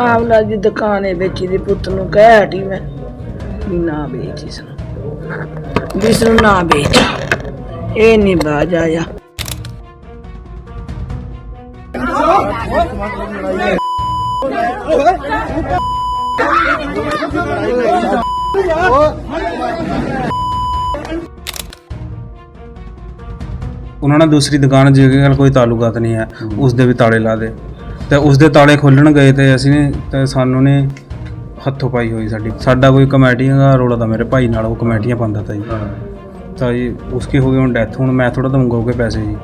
ਆਮਲਾ ਦੀ ਦੁਕਾਨੇ ਵੇਚੀ ਦੀ ਪੁੱਤ ਨੂੰ ਕਹਿ ਹਟੀ ਮੈਂ ਵੀ ਨਾ ਵੇਚ ਇਸ ਨੂੰ। ਜਿਸ ਨੂੰ ਨਾ ਵੇਚ। ਇਹ ਨਹੀਂ ਬਾਜ ਆਇਆ। ਉਹਨਾਂ ਨਾਲ ਦੂਸਰੀ ਦੁਕਾਨ ਜਿਹਦੇ ਨਾਲ ਕੋਈ ਤਾਲੁਕਾਤ ਨਹੀਂ ਹੈ ਉਸ ਦੇ ਵੀ ਤਾਲੇ ਲਾ ਦੇ। ਤੇ ਉਸ ਦੇ ਤਾਲੇ ਖੋਲਣ ਗਏ ਤੇ ਅਸੀਂ ਨੇ ਤੇ ਸਾਨੂੰ ਨੇ ਹੱਥੋਂ ਪਾਈ ਹੋਈ ਸਾਡੀ। ਸਾਡਾ ਕੋਈ ਕਮੇਟੀਆਂ ਦਾ ਰੋਲਾ ਤਾਂ ਮੇਰੇ ਭਾਈ ਨਾਲ ਉਹ ਕਮੇਟੀਆਂ ਪਾਉਂਦਾ ਤਾ ਜੀ। ਤਾਂ ਜੀ ਉਸकी ਹੋ ਗਈ ਹੁਣ ਡੈਥ ਹੁਣ ਮੈਂ ਥੋੜਾ ਉਹਕੇ ਪੈਸੇ ਜੀ।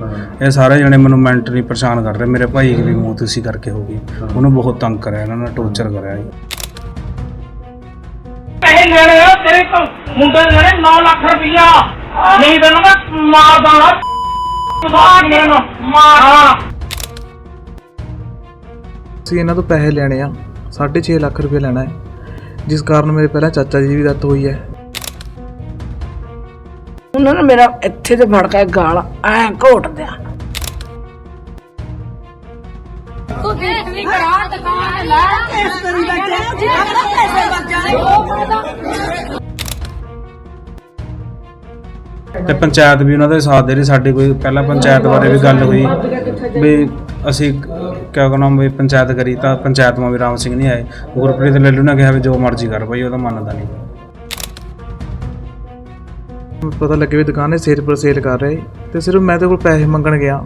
ਇਹ ਸਾਰੇ ਜਣੇ ਮੈਨੂੰ ਮੈਂਟਲੀ ਪਰੇਸ਼ਾਨ ਕਰ ਰਹੇ। ਮੇਰੇ ਭਾਈ ਦੀ ਵੀ ਮੌਤ ਇਸੀ ਕਰਕੇ ਹੋ ਗਈ। ਉਹਨੂੰ ਬਹੁਤ ਤੰਗ ਕਰਿਆ ਇਹਨਾਂ ਨੇ ਟੌਰਚਰ ਕਰਿਆ ਜੀ। ਪੈਸੇ ਲੈਣੇ ਆ ਤੇਰੇ ਤੋਂ ਮੁੰਡੇ ਲੈਣੇ 9 ਲੱਖ ਰੁਪਈਆ। ਨਹੀਂ ਮੈਂ ਮਾਰ ਦਾਂਗਾ ਮਾਰ ਮੈਨੂੰ ਮਾਰ ਹਾਂ। ਅਸੀਂ ਇਹਨਾਂ ਤੋਂ ਪੈਸੇ ਲੈਣੇ ਆ। 6.5 ਲੱਖ ਰੁਪਏ ਲੈਣਾ ਹੈ। ਜਿਸ ਕਾਰਨ ਮੇਰੇ ਪਹਿਲਾਂ ਚਾਚਾ ਜੀ ਦੀ ਵੀ ਡੈਥ ਹੋਈ ਹੈ। ਉਹਨਾਂ ਨੇ ਮੇਰਾ ਇੱਥੇ ਤੇ ਫੜ ਕੇ ਗਾਲ ਐ ਘੋਟ ਦਿਆ। ਤੂੰ ਦੇਖ ਵੀ ਕਰਾ ਦੁਕਾਨ ਲੈ ਇਸ ਤਰੀ ਬੈਠੇ ਜਿਹੜਾ ਪੈਸੇ ਬਚ ਤੇ ਪੰਚਾਇਤ ਵੀ ਉਹਨਾਂ ਦਾ ਸਾਥ ਦੇ ਰਹੀ ਸਾਡੀ ਕੋਈ ਪਹਿਲਾਂ ਪੰਚਾਇਤ ਬਾਰੇ ਵੀ ਗੱਲ ਹੋਈ ਵੀ ਅਸੀਂ ਕਿਆ ਕਹਣਾ ਵੀ ਪੰਚਾਇਤ ਕਰੀ ਤਾਂ ਪੰਚਾਇਤ ਮਾ ਵੀ ਰਾਮ ਸਿੰਘ ਨਹੀਂ ਆਏ। ਗੁਰਪ੍ਰੀਤ ਲੱਲੂ ਨੇ ਕਿਹਾ ਵੀ ਜੋ ਮਰਜ਼ੀ ਕਰ ਭਾਈ ਉਹਦਾ ਮੰਨਦਾ ਨਹੀਂ। ਪਤਾ ਲੱਗੇ ਵੀ ਦੁਕਾਨ ਸੇਲ ਪਰ ਸੇਲ ਕਰ ਰਹੇ। ਤੇ ਸਿਰਫ ਮੈਂ ਤੇ ਕੋਲ ਪੈਸੇ ਮੰਗਣ ਗਿਆ।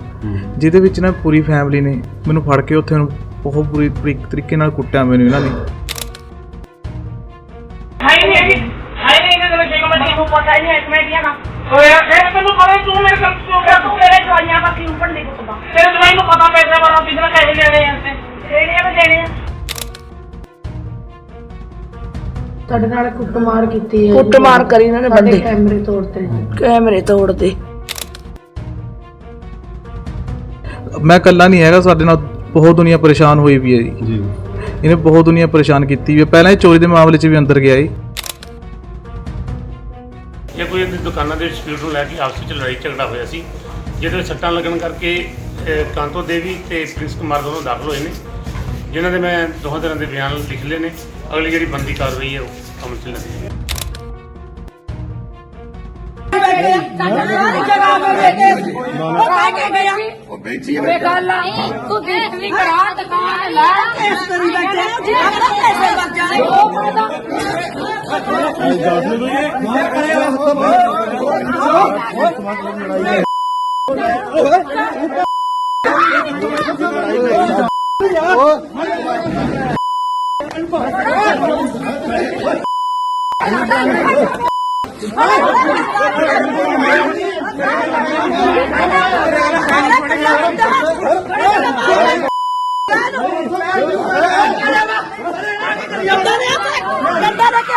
ਜਿਹਦੇ ਵਿੱਚ ਨਾ ਪੂਰੀ ਫੈਮਿਲੀ ਨੇ ਮੈਨੂੰ ਫੜ ਕੇ ਉੱਥੇ ਨੂੰ ਬਹੁਤ ਬੁਰੀ ਤਰੀ- ਤਰੀਕੇ ਨਾਲ ਕੁੱਟਿਆ ਮੈਨੂੰ ਇਹਨਾਂ ਨੇ। ਹੈ ਹੀ ਨਹੀਂ ਹੈਗੀ। ਹੈ ਹੀ ਨਹੀਂ ਇਹਨਾਂ ਦੇ ਕਮੇਟੀ ਨੂੰ ਪਤਾ ਹੀ ਨਹੀਂ ਕਮੇਟੀਆਂ ਦਾ ਓਏ ਇਹ ਤੈਨੂੰ ਪਤਾ ਤੂੰ ਮੇਰੇ ਕੋਲ ਤੂੰ ਮੇਰੇ ਦਵਾਈਆਂ ਦਾ ਕਿਉਂ ਪੰਡੀ ਕੁੱਟਦਾ? ਤੇਰੇ ਦਵਾਈ ਨੂੰ ਪਤਾ ਪੈਸੇ ਵਾਲਾ ਕਿਹਨਾਂ ਪੈਸੇ ਲੈਣੇ ਆ ਤੇ ਦੇਣੇ ਆ ਦੇਣੇ ਆ? ਸਾਡੇ ਨਾਲ ਕੁੱਟਮਾਰ ਕੀਤੀ ਹੈ ਕੁੱਟਮਾਰ ਕਰੀ ਇਹਨਾਂ ਨੇ ਸਾਡੇ ਬੰਦੇ। ਕੈਮਰੇ ਤੋੜਤੇ ਕੈਮਰੇ ਤੋੜਦੇ ਮੈਂ ਇਕੱਲਾ ਨਹੀਂ ਹੈਗਾ ਸਾਡੇ ਨਾਲ ਬਹੁਤ ਦੁਨੀਆ ਪਰੇਸ਼ਾਨ ਹੋਈ ਵੀ ਹੈ ਜੀ। ਇਹਨੇ ਬਹੁਤ ਦੁਨੀਆ ਪਰੇਸ਼ਾਨ ਕੀਤੀ ਵੀ ਹੈ। ਪਹਿਲਾਂ ਇਹ ਚੋਰੀ ਦੇ ਮਾਮਲੇ 'ਚ ਵੀ ਅੰਦਰ ਗਿਆ ਜੀ। ਇਹ ਕੋਈ ਇਹਦੀ ਦੁਕਾਨਾਂ ਦੇ ਡਿਸਪਿਊਟ ਨੂੰ ਲੈ ਕੇ ਆਪਸ ਵਿੱਚ ਲੜਾਈ ਝਗੜਾ ਹੋਇਆ ਸੀ ਜਿਹਦੇ ਵਿੱਚ ਸੱਟਾਂ ਲੱਗਣ ਕਰਕੇ ਕਾਂਤੋ ਦੇਵੀ ਤੇ ਪ੍ਰਿੰਸ ਕੁਮਾਰ ਦੋਨੋਂ ਦਾਖਲ ਹੋਏ ਨੇ ਜਿਨ੍ਹਾਂ ਦੇ ਮੈਂ ਦੋਹਾਂ ਤਰ੍ਹਾਂ ਦੇ ਬਿਆਨ ਲਿਖ ਲਏ ਨੇ। ਅਗਲੀ ਜਿਹੜੀ ਬੰਦੀ ਕਾਰਵਾਈ ਹੈ ਉਹ ਅਮਲ 'ਚ ਲੱਗੀ ਹੈ। ਬੇਕਾਲਾ ਤੂੰ ਦੇਖ ਵੀ ਕਰਾ ਦੁਕਾਨ ਲੈ। ਇਸ ਤਰੀ ਬੈਠੇ ਜਿਹੜਾ ਪੈਸੇ ਬਚ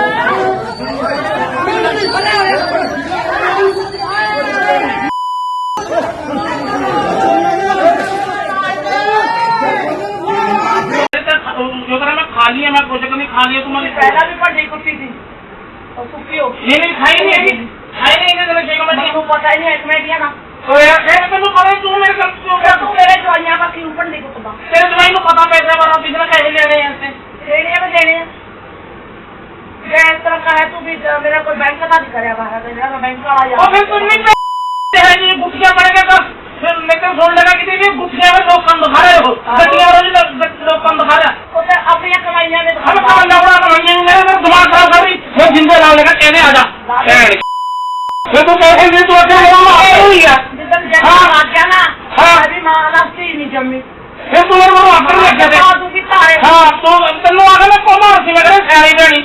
ਇਹ ਤਾਂ ਖ- ਜੋ ਕਰਾਂ ਮੈਂ ਖਾ ਲਿਆ ਵੀ ਨੂੰ। ਇਹ ਮੇਰੇ ਮੇਰੇ ਨੂੰ ਆ ਆ ਆ। ਵੀ ਮੇਰਾ ਕਰਿਆ ਬਾਹਰ ਮੇਰਾ ਤਾਂ ਬੈਂਕ ਵਾਲਾ ਜਾ ਉਹ ਫਿਰ ਤੂੰ ਵੀ ਤੇ ਹੈ ਜੀ ਗੁੱਠੀਆਂ ਬਣੇਗਾ ਤਾਂ ਫਿਰ ਮੈਂ ਤਾਂ ਸੁਣ ਲੈਣਾ ਕਿ ਤੇ ਗੁੱਠੀਆਂ ਵਿੱਚ ਲੋਕਾਂ ਨੂੰ ਦਿਖਾ ਰਹੇ ਹੋ ਗੱਡੀਆਂ ਰੋਜ਼ ਲੋਕਾਂ ਨੂੰ ਦਿਖਾ ਰਿਹਾ ਉਹ ਤੇ ਆਪਣੀਆਂ ਕਮਾਈਆਂ ਦੇ ਹਮ ਕਮਾਈਆਂ ਬਣਾ ਕਮਾਈਆਂ ਨੂੰ ਮੇਰੇ ਦਿਮਾਗ ਖਰਾਬ ਕਰ ਰਹੀ ਫਿਰ ਜਿੰਦੇ ਨਾਲ ਲਗਾ ਕਹਿੰਦੇ ਆ ਜਾ? ਭੈਣ ਫਿਰ ਤੂੰ ਪੈਸੇ ਦੇ ਤੂੰ ਅੱਗੇ ਹੋਣਾ ਹੋਈ ਆ। ਜਿੱਦਨ ਜੱਟ ਆ ਗਿਆ ਨਾ ਸਾਡੀ ਮਾਂ ਦਾ ਸੀ ਨਹੀਂ ਜੰਮੀ। ਫਿਰ ਤੂੰ ਮੇਰੇ ਨੂੰ ਆਖਰ ਲੱਗਿਆ ਤੇ। ਤੂੰ ਕਿੱਥਾ ਆਇਆ ਹਾਂ ਤੂੰ ਤੈਨੂੰ ਆਖਰ ਮੈਂ ਕੋਮਾ ਸੀ ਮੈਂ ਕਹਿੰਦਾ ਸਾਰੀ ਬਣੀ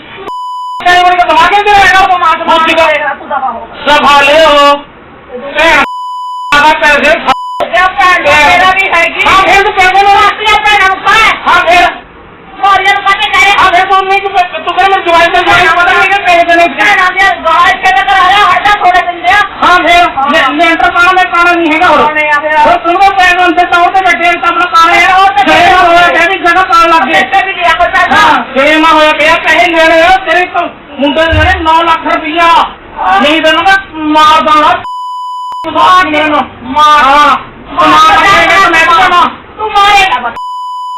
ਕਈ ਵਾਰੀ ਤਾਂ ਦਿਮਾਗ ਹੀ ਤੇਰਾ ਹੈਗਾ ਉਹ ਮਾਂ ਮਾਂ ਤੂੰ ਦਫਾ ਹੋ। ਸਭਾ ਲਿਓ ਭੈਣ ਆ ਪੈਸੇ ਤੇ ਭੈਣ ਮੇਰਾ ਵੀ ਹੈਗੀ। ਹਾਂ ਫਿਰ ਤੂੰ ਪੈਸੇ ਨੂੰ ਆਪਣੀਆਂ ਭੈਣਾਂ ਨੂੰ ਪਾ ਹਾਂ ਫਿਰ ਮੋਰੀਆਂ ਨੂੰ ਕੱਢ ਕੇ ਹਾਂ ਫਿਰ ਤੂੰ ਨਹੀਂ ਤੂੰ ਫਿਰ ਮੈਂ ਜਵਾਈ ਤੇ ਜਵਾਈ ਪਤਾ ਨਹੀਂ ਕਿ ਪੈਸੇ ਦੇਣੇ ਭੈਣਾਂ ਦੇ ਗਾਲ ਕੇ ਤਾਂ ਕਰਾਇਆ ਹੱਡਾ ਥੋੜੇ ਦਿੰਦੇ ਆ ਹਾਂ ਫਿਰ ਲੈਂਟਰ ਪਾਣਾ ਮੈਂ ਪਾਣਾ ਨਹੀਂ ਹੈਗਾ ਹੋਰ। ਫਿਰ। ਹੋਰ ਤੂੰ ਉਹ ਪੈਸੇ ਅੰਦਰ ਤੌਰ ਤੇ ਬੈਠੇ ਤਾਂ ਆਪਣਾ ਪਾਣਾ ਹੈ। ਤੌਰ ਤੇ ਬੈਠੇ ਹੋਇਆ ਕਿ ਵੀ ਜਗ੍ਹਾ ਪਾਣ ਲੱਗ ਗਏ ਇੱਥੇ ਵੀ ਲਿਆ ਕੋਈ ਪੈਸਾ। ਹਾਂ ਜੇ ਮਾ ਹੋਇਆ ਪਿਆ ਪੈਸੇ ਲੈਣੇ ਤੇਰੇ ਤੋਂ ਮੁੰਡੇ ਨੇ ਲੈਣੇ 9 ਲੱਖ ਰੁਪਈਆ। ਨਹੀਂ ਦੇਣਾ ਮਾਰ ਦਾਣਾ ਮਾਰ ਦੇਣਾ ਮਾਰ ਹਾਂ। ਮਾਰ ਦੇਣਾ ਮੈਂ ਤਾਂ ਤੂੰ ਮਾਰੇਗਾ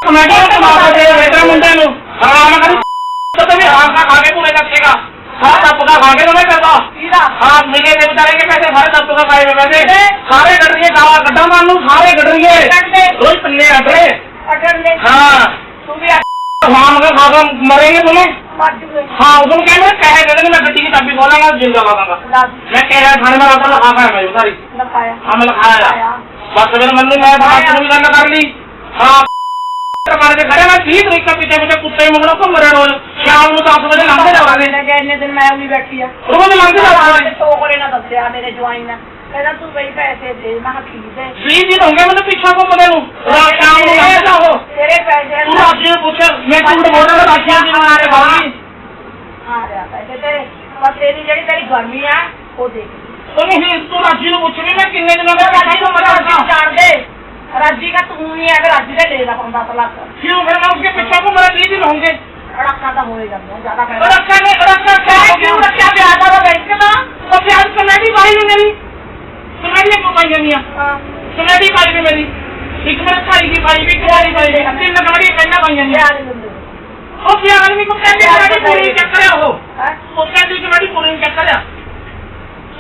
ਕਮੇਟੀ ਨੂੰ ਮਾਰ ਦੇ। ਬੇਟਾ ਮੁੰਡੇ ਨੂੰ। ਹਰਾਮ ਕਰ ਤੋ ਵੀ ਹਾਰ ਖਾ ਖਾ ਕੇ ਪੂਰੇ ਰੱਖੇਗਾ ਸਾਰਾ ਦਾ ਖਾ ਕੇ ਤਾਂ ਮੈਂ ਕਰਦਾ ਦਾ ਹਾਂ ਮਿਲੇ ਤੇ ਉਤਾਰੇਗੇ ਪੈਸੇ ਸਾਰੇ ਦੱਸੋ ਦਾ ਪਾਏਗਾ ਪੈਸੇ ਸਾਰੇ ਕੱਢ ਰਹੀਏ ਗਾਵਾ ਕੱਢਾਂ ਮਾਰ ਨੂੰ ਸਾਰੇ ਕੱਢ ਰਹੀਏ ਰੋਜ਼ ਪੰਨੇ ਅੱਡ ਰਹੇ अगर ले हाँ तू भी शाम का खाका मरेंगे तुम्हें मर जूंगे हाँ तुम कह रहे कह रहे थे मैं गड्डी की चाबी खोलेंगे जिल का खाका मैं कह रहा थाने में आता लखा खाया मैं उतारी लखाया हाँ मैं लखाया बस अगर मन मैं बात कर ली हाँ ਮਾਰ ਕੇ ਖੜੇ ਮੈਂ 30 ਤਰੀਕ ਤੋਂ ਪਿੱਛੇ ਪਿੱਛੇ ਕੁੱਤੇ ਮਗਰੋਂ ਘੁੰਮ ਰਿਹਾ ਰੋਜ਼। ਸ਼ਾਮ ਨੂੰ 10 ਵਜੇ ਲੰਘਦੇ ਜਾਵਾਂਗੇ ਮੈਂ ਕਿਹਾ ਇੰਨੇ ਦਿਨ ਮੈਂ ਉਵੇਂ ਬੈਠੀ ਆ। ਰੋਜ਼ ਲੰਘਦੇ ਜਾਵਾਂਗੇ ਤੋ ਕੋਲੇ ਨਾ ਦੱਸਿਆ ਮੇਰੇ ਜਵਾਈ ਨੇ ਕਹਿੰਦਾ ਤੂੰ ਬਈ ਪੈਸੇ ਦੇ ਮੈਂ ਕਿਹਾ ਠੀਕ ਹੈ। 20 ਦਿਨ ਹੋ ਗਏ ਮੈਨੂੰ ਪਿੱਛਾ ਘੁੰਮਦੇ ਨੂੰ। ਰਾਤ ਸ਼ਾਮ ਨੂੰ ਲੰਘਦਾ ਉਹ। ਤੇਰੇ ਪੈਸੇ ਤੂੰ ਅੱਜ ਨੂੰ ਪੁੱਛਿਆ ਮੈਂ ਝੂਠ ਬੋਲ ਰਿਹਾ ਰਾਜੀਆਂ ਦੀ ਮਾਰੇ ਬਾਹਰ। ਆ ਰਿਹਾ ਪੈਸੇ ਤੇਰੇ। ਬਸ ਤੇਰੀ ਜਿਹੜੀ ਤੇਰੀ ਗਰਮੀ ਆ ਉਹ ਦੇਖ ਉਹ ਨਹੀਂ ਤੂੰ ਰਾਜੀ ਨੂੰ ਪੁੱਛ ਵੀ ਮੈਂ ਕਿੰਨੇ ਦਿਨਾਂ ਦਾ ਪੈਸੇ ਤੋਂ ਮਦਦ ਜਾਣਦੇ ਰਾਜੀ था ਜਾਣ ਦੇ ਰਾਜੀ ਦਾ ਤੂੰ ਹੀ ਹੈ ਰਾਜੀ ਦੇ ਲੈ ਲਾ 10 ਲੱਖ क्यों फिर मैं उसके पीछे को मरे बीस दिन होंगे ਅੜਾਕਾ ਤਾਂ ਹੋਏਗਾ ਬਹੁਤ ਜ਼ਿਆਦਾ और ਪੈਸਾ रखा ने रखा क्या हो ਕਿਉਂ गया ਰੱਖਿਆ ਵਿਆਹ ਦਾ ਬੈਂਕ ਦਾ तो प्याज कमेटी पाई है मेरी कमेटी को पाई है मियाँ कमेटी पाई है मेरी एक मिनट खाई की पाई भी कुआरी पाई है तीन कमेटी पहला पाई है मियाँ ਵਿਆਹ ਨਹੀਂ ਦਿੰਦੇ और प्याज आदमी को कहते कमेटी पूरी चेक करे हो ਹੈਂ? वो कहते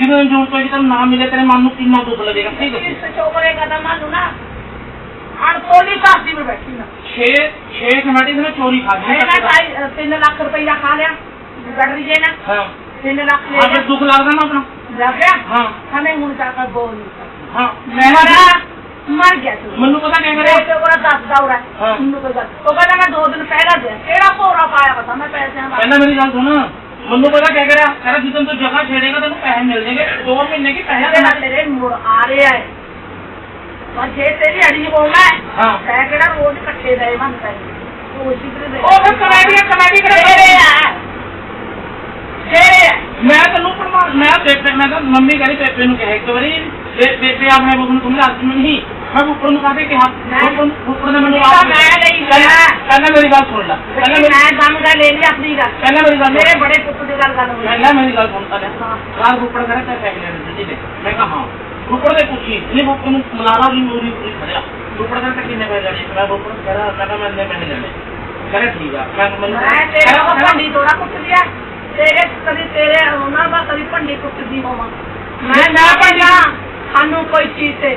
ਜਿਵੇਂ ਜੂਨ ਤੋਂ ਜਦ ਨਾ ਮਿਲੇ ਤੇਰੇ ਮਨ ਨੂੰ ਕਿੰਨਾ ਦੁੱਖ ਲੱਗੇਗਾ ਸਹੀ ਦੱਸੋ ਇਸ ਚੋਕਰੇ ਦਾ ਮਾਨੂੰ ਨਾ ਅਣਪੋਲੀ ਕਾਸੀ ਵਿੱਚ ਬੈਠੀ ਨਾ 6 6 ਕਮੇਟੀ ਨੇ ਚੋਰੀ ਖਾਧੀ ਹੈ 3 ਲੱਖ ਰੁਪਈਆ ਖਾ ਲਿਆ ਬੈਟਰੀ ਜੇ ਨਾ। ਹਾਂ। 3 ਲੱਖ ਲੈ ਆ। ਦੁੱਖ ਲੱਗਦਾ ਨਾ ਆਪਣਾ। ਲੱਗਿਆ ਹਾਂ। ਹਮੇ ਹੁਣ ਤੱਕ ਬੋਲ ਨਹੀਂ ਹਾਂ। ਮੈਂ ਮਰ ਗਿਆ ਮੈਨੂੰ ਪਤਾ ਕਿਵੇਂ ਕਰਿਆ? ਤੇ ਉਹਦਾ ਦੱਸ ਦੌੜਾ ਮੈਨੂੰ ਕੋਈ ਉਹ ਕਹਿੰਦਾ ਮੈਂ ਦੋ ਦਿਨ ਪਹਿਲਾਂ ਦੇ ਕਿਹੜਾ ਭੋਰਾ ਪਾਇਆ ਪਤਾ ਮੈਂ ਪੈਸਿਆਂ ਦਾ? ਕਹਿੰਦਾ ਮੇਰੀ ਗੱਲ ਸੁਣ। ਮੈਨੂੰ ਪਤਾ ਕਿਆ ਕਰਿਆ? ਕਹਿੰਦਾ ਜਿੱਦਨ ਤੂੰ ਜਗ੍ਹਾ ਛੇੜੇਗਾ ਤੈਨੂੰ ਪੈਸੇ ਮਿਲ ਜਾਣਗੇ। 2 ਮਹੀਨੇ ਕੀ ਪੈਸੇ ਕਹਿੰਦਾ ਤੇਰੇ ਮੁੜ ਆ ਰਿਹਾ ਹੈ। ਪਰ ਜੇ ਤੇਰੀ ਅੜੀ ਬੋਲਣਾ ਹੈ। ਮੈਂ ਕਿਹੜਾ ਰੋਜ਼ ਇਕੱਠੇ ਰਹੇ ਮਨ ਪੈ ਉਹ ਸਿੱਧਰੇ ਦੇ ਉਹ ਫਿਰ ਕਮੇਟੀ ਆ ਆ। ਮੈਂ ਤੈਨੂੰ ਪਰਮਾ ਮੈਂ ਬੇਬੇ ਮੈਂ ਤਾਂ ਮੰਮੀ ਕਹਿੰਦੀ ਬੇਬੇ ਨੂੰ ਕਿਹਾ ਇੱਕ ਵਾਰੀ। ਬੇਬੇ ਆਪਣੇ ਬੁੱਕ ਨੂੰ ਤੁਮਨੇ ਅੱਜ ਨਹੀਂ ਮੈਂ ਉੱਪਰ ਨੂੰ ਕਾਹਦੇ ਕਿਹਾ? ਉੱਪਰ ਉੱਪਰ ਨੇ ਮੈਨੂੰ ਤਾਂ ਆਪ ਮੈਂ ਲਈ ਪਹਿਲਾਂ ਮੈਂ। ਪਹਿਲਾਂ ਮੇਰੀ ਗੱਲ ਸੁਣ ਲੈ। ਪਹਿਲਾਂ ਪਹਿਲਾਂ ਮੇਰੀ ਮੈਂ ਦਮ ਦਾ ਲੈ ਲਈ ਆਪਣੀ ਗੱਲ। ਪਹਿਲਾਂ ਮੇਰੀ ਗੱਲ ਮੇਰੇ ਬੜੇ ਪੁੱਤ ਦੀ ਗੱਲ ਗੱਲ ਹੋਈ ਪਹਿਲਾਂ ਮੇਰੀ ਗੱਲ ਸੁਣ ਲੈ। ਹਾਂ। ਰਾਤ ਉੱਪਰ ਕਰੇ ਤੇ ਪੈਸੇ ਲੈਣੇ ਸੀ ਜੀ ਮੈਂ ਕਹਾ ਹਾਂ। ਉੱਪਰ ਦੇ ਪੁੱਛੀ। ਨਹੀਂ ਉੱਪਰ ਨੂੰ ਮਲਾਰਾ ਵੀ ਮੂਰੀ ਪੂਰੀ ਖੜਿਆ ਉੱਪਰ ਦੇ ਕਿੰਨੇ ਪੈਸੇ ਲੈਣੇ? ਮੈਂ ਉੱਪਰ ਨੂੰ ਕਰਾ ਮੈਂ ਕਿਹਾ ਮੈਂ ਇੰਨੇ ਪੈਸੇ ਲੈਣੇ। ਕਰੇ ਠੀਕ ਆ। ਮੈਂ ਮੈਨੂੰ ਮੈਂ ਤੇਰੇ ਕੋਲ ਭੰਡੀ ਥੋੜਾ ਕੁੱਟਦੀ ਆ। ਤੇਰੇ ਕਦੀ ਤੇਰੇ ਉਹਨਾਂ ਦਾ ਕਦੀ ਭੰਡੀ ਕੁੱਟਦੀ ਹੋਵਾਂ। ਮੈਂ ਨਾ ਪੰਜਾ ਸਾਨੂੰ ਕੋਈ ਚੀਜ਼ ਤੇ